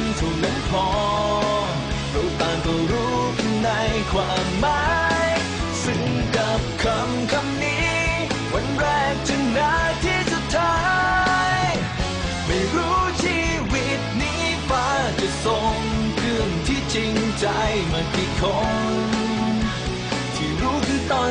นกันเท่านั้นพอเราต่างก็รู้กันในความหมายซึ่งกับคำคำนี้ วันแรกจนนาทีสุดท้าย ไม่รู้ชีวิตนี้ฟ้าจะส่งเพื่อนที่จริงใจมากี่คน ที่รู้คือตอน